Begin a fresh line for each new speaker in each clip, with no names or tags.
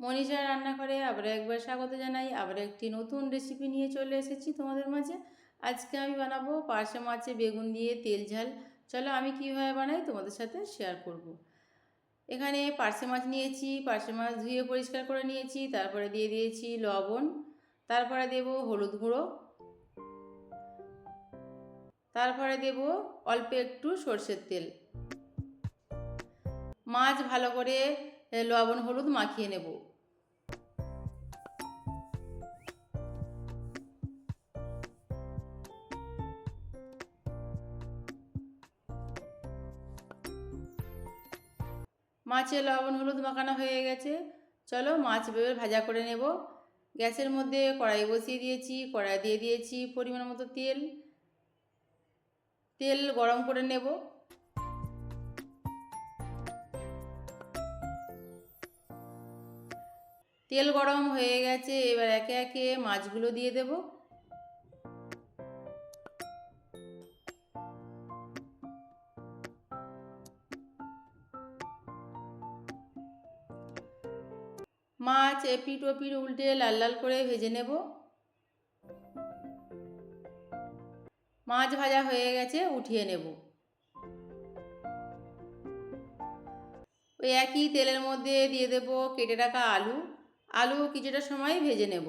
মনীষা রান্না করে আবার একবার স্বাগত জানাই আবার একটি নতুন রেসিপি নিয়ে চলে এসেছি তোমাদের মাঝে। আজকে আমি বানাবো পার্শে মাছে বেগুন দিয়ে তেল ঝাল। চলো আমি কীভাবে বানাই তোমাদের সাথে শেয়ার করব। এখানে পার্শে মাছ নিয়েছি, পার্শে মাছ ধুয়ে পরিষ্কার করে নিয়েছি, তারপরে দিয়ে দিয়েছি লবণ, তারপরে দেব হলুদ গুঁড়ো, তারপরে দেব অল্প একটু সর্ষের তেল। মাছ ভালো করে লবণ, হলুদ মাখিয়ে নেব। মাছে লবণ, হলুদ মাখানো হয়ে গেছে। চলো মাছ ভেবে ভাজা করে নেব। গ্যাসের মধ্যে কড়াই বসিয়ে দিয়েছি, কড়াই দিয়ে দিয়েছি পরিমাণ মতো তেল। তেল গরম করে নেব। তেল গরম হয়ে গেছে, এবার একে একে মাছগুলো দিয়ে দেব। মাছ এপিট ওপিট উল্টে লাল লাল করে ভেজে নেব। মাছ ভাজা হয়ে গেছে, উঠিয়ে নেব। ওই একই তেলের মধ্যে দিয়ে দেব কেটে রাখা আলু। আলু কিছুটা সময় ভেজে নেব।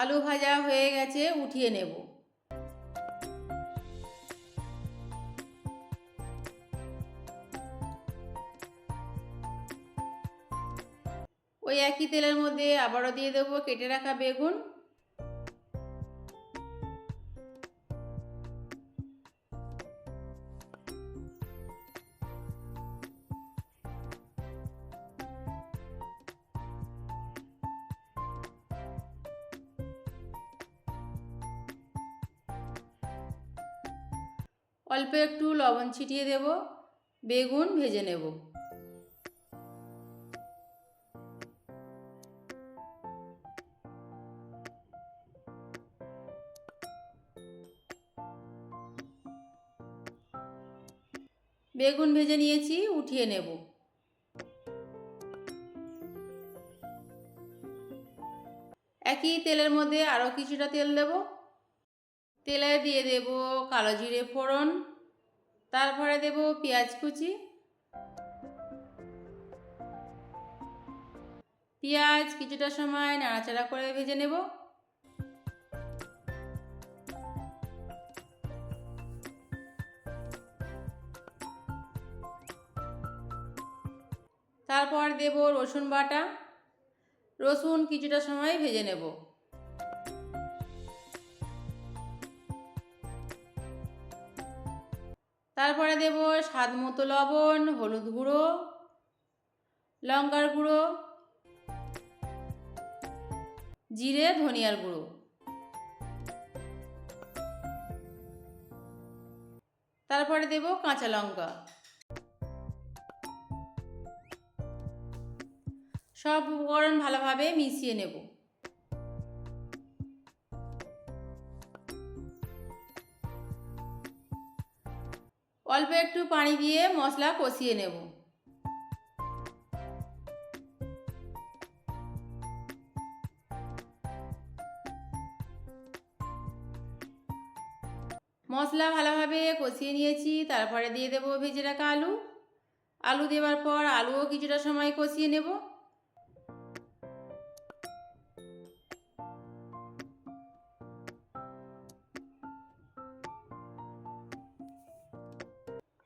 আলু ভাজা হয়ে গেছে উঠিয়ে নেব। ওই একই তেলের মধ্যে আবারও দিয়ে দেবো কেটে রাখা বেগুন। অল্প একটু লবণ ছিটিয়ে দেব, বেগুন ভেজে নেব। বেগুন ভেজে নিয়েছি, উঠিয়ে নেব। একই তেলের মধ্যে আরও কিছুটা তেল দেব। তেলে দিয়ে দেব কালো জিরে ফোড়ন, তারপরে দেব পেঁয়াজ কুচি। পেঁয়াজ কিছুটা সময় নাড়াচাড়া করে ভেজে নেব। তারপর দেব রসুন বাটা। রসুন কিছুটা সময় ভেজে নেব। তারপরে দেব স্বাদ মতো লবণ, হলুদ গুঁড়ো, লঙ্কার গুঁড়ো, জিরে, ধনিয়ার গুঁড়ো। তারপরে দেব কাঁচা লঙ্কা। সব উপকরণ ভালোভাবে মিশিয়ে নেব। অল্প একটু পানি দিয়ে মশলা কষিয়ে নেব। মশলা ভালোভাবে কষিয়ে নিয়েছি, তারপরে দিয়ে দেবো ভেজে রাখা আলু। আলু দেওয়ার পর আলুও কিছুটা সময় কষিয়ে নেব।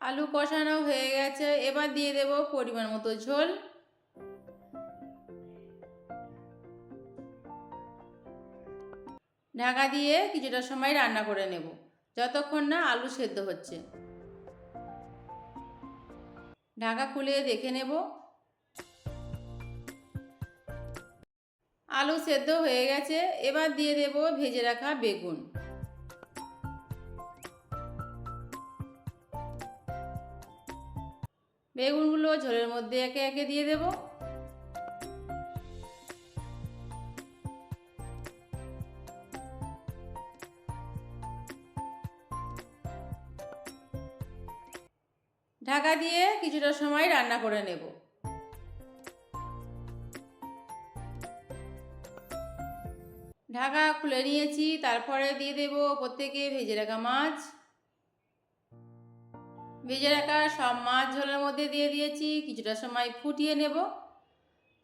আলু কষানো হয়ে গেছে। এবার দিয়ে দেব পরিমাণ মতো ঝোল। ঢাকা দিয়ে কিছুটা সময় রান্না করে নেব, যতক্ষণ না আলু সেদ্ধ হচ্ছে। ঢাকা খুলে দেখে নেব। আলু সেদ্ধ হয়ে গেছে। এবার দিয়ে দেব ভেজে রাখা বেগুন। বেগুনগুলো ঝোলের মধ্যে একে একে দিয়ে দেব। ঢাকা দিয়ে কিছুটা সময় রান্না করে নেব। ঢাকা খুলে নিয়েছি, তারপরে দিয়ে দেব প্রত্যেকে ভেজে রাখা মাছ। ভেজে রাখা সব মাছ ঝোলের মধ্যে দিয়ে দিয়েছি, কিছুটা সময় ফুটিয়ে নেব।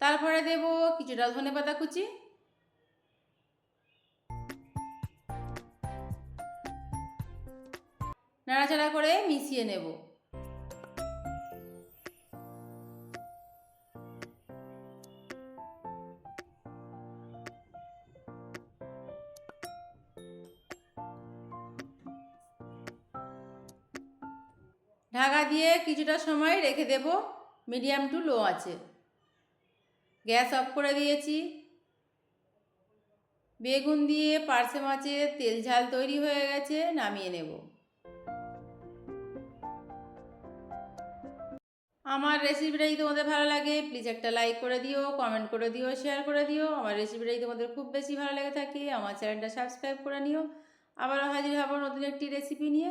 তারপরে দেব কিছুটা ধনে পাতা কুচি। নাড়াচাড়া করে মিশিয়ে নেব। ঢাকা দিয়ে কিছুটা সময় রেখে দেব, মিডিয়াম টু লো আছে। গ্যাস অফ করে দিয়েছি। বেগুন দিয়ে পার্সে মাছের তেল ঝাল তৈরি হয়ে গেছে, নামিয়ে নেব। আমার রেসিপিটা যদি তোমাদের ভালো লাগে প্লিজ একটা লাইক করে দিও কমেন্ট করে দিও শেয়ার করে দিও। আমার রেসিপিটা যদি তোমাদের খুব বেশি ভালো লেগে থাকে, আমার চ্যানেলটা সাবস্ক্রাইব করে নিও। আবারও হাজির হব নতুন একটি রেসিপি নিয়ে।